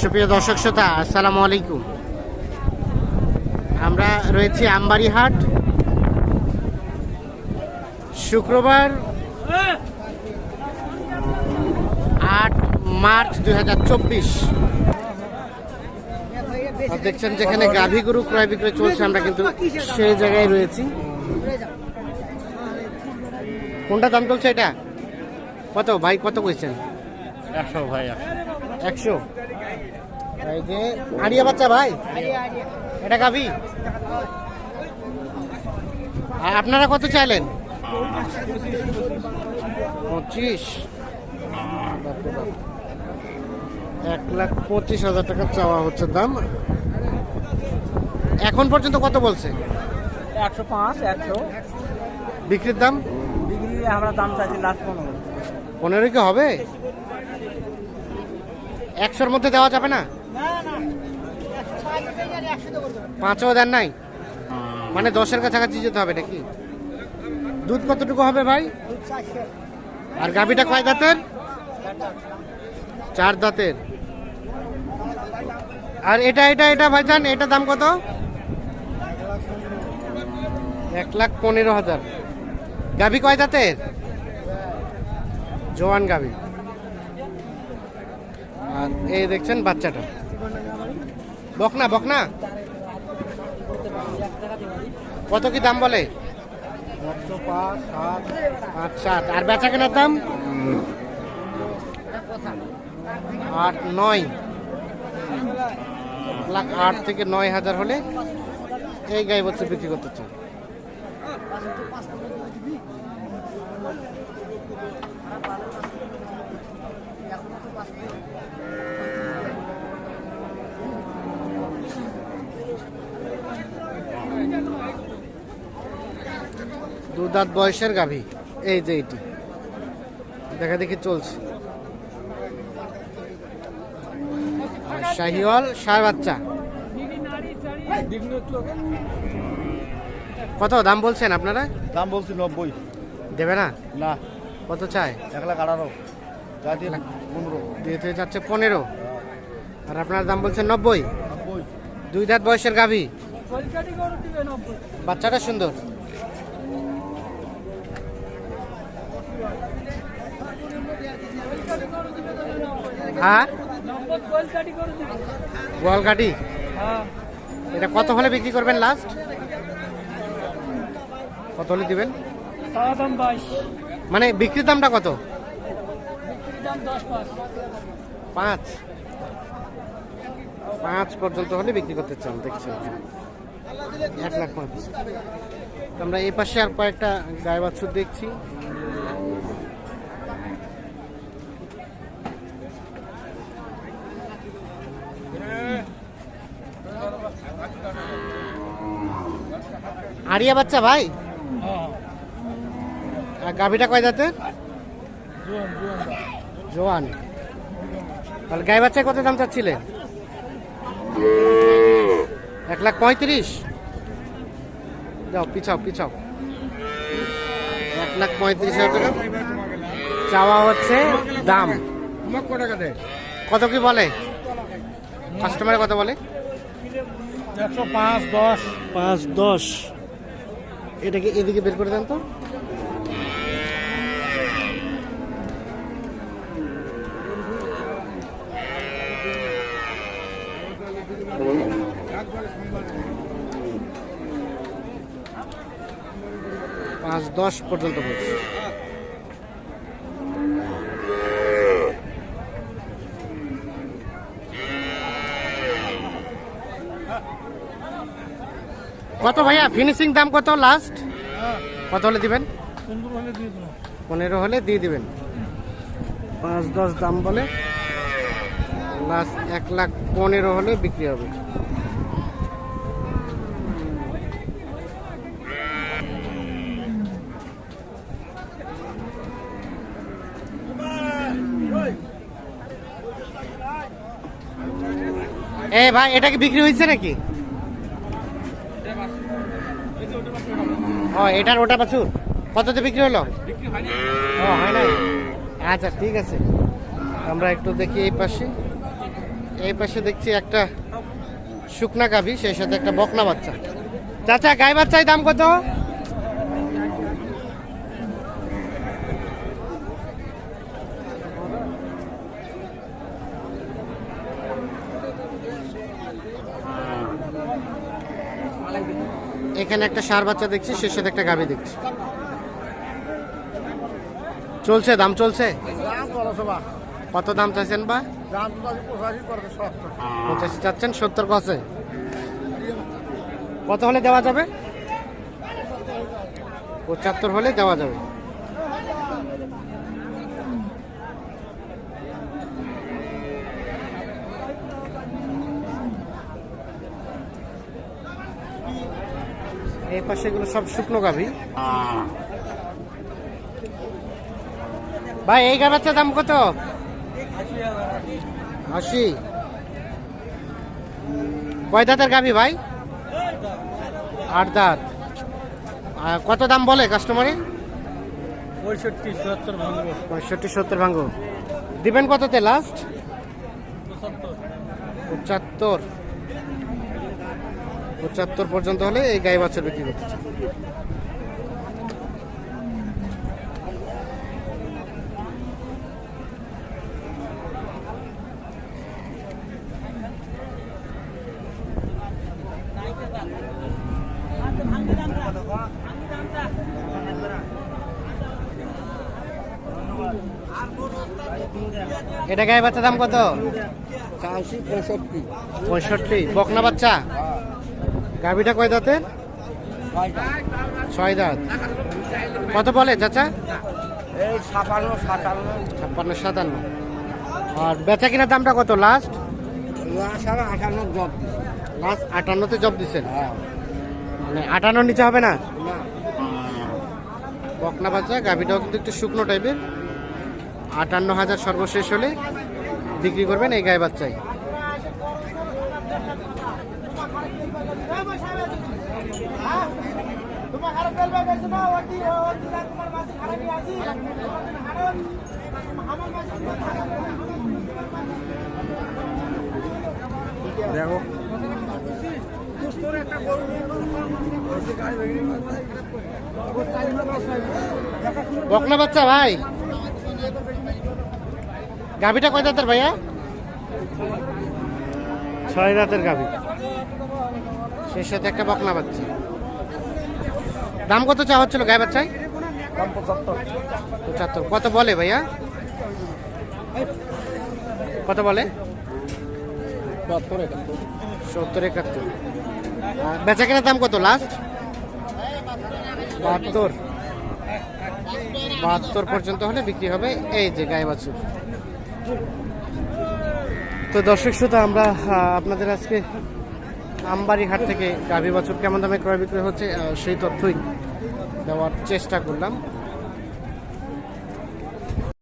সুপ্রিয় দর্শক শ্রোতা আসসালামু আলাইকুম। আমরা রয়েছি আমবাড়ি হাট শুক্রবার আট মার্চ দুই হাজার চব্বিশ। দেখছেন যেখানে গাভী গরু ক্রয় বিক্রয় চলছে আমরা কিন্তু সেই জায়গায় রয়েছি। কোনটা দাম চলছে এটা? কত? ভাই কত কইছেন? একশো ভাই একশো? এই যে আড়িয়া বাচ্চা ভাই? এটা গাভি? আর আপনারা কত চাইলেন? পঁচিশ। এক লাখ পঁচিশ হাজার টাকা চাওয়া হচ্ছে দাম। এখন পর্যন্ত কত বলছে? একশো পাঁচ একশো। বিক্রির দাম? ডিগ্রি আমরা দাম চাইছি লাস্ট পনেরো। পনেরো কি হবে? একশোর মধ্যে দেওয়া যাবে না? পাঁচও দেন নাই? মানে দশের কাছাকাছি যেতে হবে নাকি? দুধ কতটুকু হবে ভাই? আর গাভিটা কয় দাঁতের? চার দাঁতের। আর এটা এটা এটা ভাইজান এটা দাম কত? এক লাখ পনেরো হাজার। গাভি কয় দাঁতের? জোয়ান গাভি। আর এই দেখছেন বাচ্চাটা। বকনা বকনা। কত কি দাম বলে? সাত। আর বেচা কেনার দাম? আট নয়। লাখ আট থেকে নয় হাজার হলে এই গাই বছর বিক্রি করতে চান দু দাঁত বয়সের গাভী। এই যে এটি। দেখা দেখি চলছে। আর শাহিওয়াল সার বাচ্চা। কত দাম বলছেন আপনারা? দাম বলছি নব্বই। দেবে না? না। কত চায়? এক লাখ আঠারো। যা দিয়ে পনেরো। দিতে যাচ্ছে পনেরো। আর আপনার দাম বলছেন নব্বই। দুই দাঁত বয়সের গাভী। বাচ্চাটা সুন্দর। হ্যাঁ? গোয়ালকাটি এটা কত হলে বিক্রি করবেন লাস্ট কত হলে দিবেন? মানে বিক্রির দামটা কত? পাঁচ। পাঁচ। পর্যন্ত হলে বিক্রি করতে চান দেখছেন। এক লাখ পাঁচ আমরা এই পাশে আর কয়েকটা গায়ে বাছুর দেখছি। আরিয়া বাচ্চা ভাই? আর গাভিটা কয় দাঁতের? জোয়ান তাহলে গায়ে বাচ্চায় কত দাম চাচ্ছিলেন এক লাখ পঁয়ত্রিশ। যাও পিছাও পিছাও। এক লাখ পঁয়ত্রিশ হাজার টাকা। চাওয়া হচ্ছে দাম। কত কি বলে? কাস্টমার কত বলে? একশো পাঁচ দশ। পাঁচ দশ। এটাকে এদিকে বের করে দেন তো। পাঁচ দশ পর্যন্ত বলছে কত ভাইয়া? ফিনিশিং দাম কত লাস্ট কত হলে দিবেন? পনেরো হলে দিয়ে দিবেন। পাঁচ দশ দাম বলে লাস্ট এক লাখ পনেরো হলে বিক্রি হবে। এ ভাই, এটা কি বিক্রি হয়েছে নাকি? ও এটার ওটা প্রচুর। কততে বিক্রি হলো? ও হয় নাই? আচ্ছা ঠিক আছে। আমরা একটু দেখি এই পাশে। এই পাশে দেখছি একটা শুকনা গাভী সেই সাথে একটা বকনা বাচ্চা। চাচা গাই বাচ্চায় দাম কত? এখানে একটা সার বাচ্চা দেখছি সাথে একটা গাভী দেখছি। চলছে দাম চলছে? কত দাম চাইছেন বা? পঁচাশি চাচ্ছেন সত্তর কছে? কত হলে দেওয়া যাবে? পঁচাত্তর হলে দেওয়া যাবে। এই পাশে এগুলো সব শুকনো গাভী। ভাই এই গাছটার দাম কত? আশি। কয় দাঁতের গাবি ভাই? আট দাঁত। কত দাম বলে কাস্টমারে পঁয়ষট্টি সত্তর ভাঙবো। পঁয়ষট্টি সত্তর ভাঙ্গ দিবেন কততে লাস্ট পঁচাত্তর। পঁচাত্তর পর্যন্ত হলে এই গাই বাছুর বিক্রি করতে চাই। এটা গায়ে বাচ্চা দাম কত? পঁয়ষট্টি। বকনা বাচ্চা? গাভিটা কয় দাঁতের? ছয় দাঁত। কত বলে চাচা? এই ছাপান্ন সাতান্ন। ছাপ্পান্ন সাতান্ন। আর বেচা কিনার দামটা কত? লাস্ট আটান্ন জব লাস্ট আটান্নতে জব দিচ্ছেন হ্যাঁ। মানে আটান্নর নিচে হবে না? বকনা বাচ্চা গাভিটাও কিন্তু একটু শুকনো টাইপের আটান্ন হাজার সর্বশেষ হলে বিক্রি করবেন এই গায়ে বাচ্চাই। দেখো। বকনা বাচ্চা ভাই। গাভিটা কয় দাঁতের ভাইয়া? ছয় দাঁতের গাভি। সেই সাথে একটা বকনা বাচ্চা। দাম কত চা হচ্ছিল গায়ে বাচ্চায়? পঁচাত্তর। কত বলে ভাইয়া? কত বলে? সত্তর একাত্তর। বেচা কেনার দাম কত লাস্ট বাহাত্তর। বাহাত্তর পর্যন্ত হলে বিক্রি হবে এই যে গায়ে বাছুর। তো দর্শক শ্রোতা আমরা আপনাদের আজকে আমবাড়ি হাট থেকে গাভী বাছুর কেমন দামে ক্রয় বিক্রয় হচ্ছে সেই তথ্যই দেওয়ার চেষ্টা করলাম।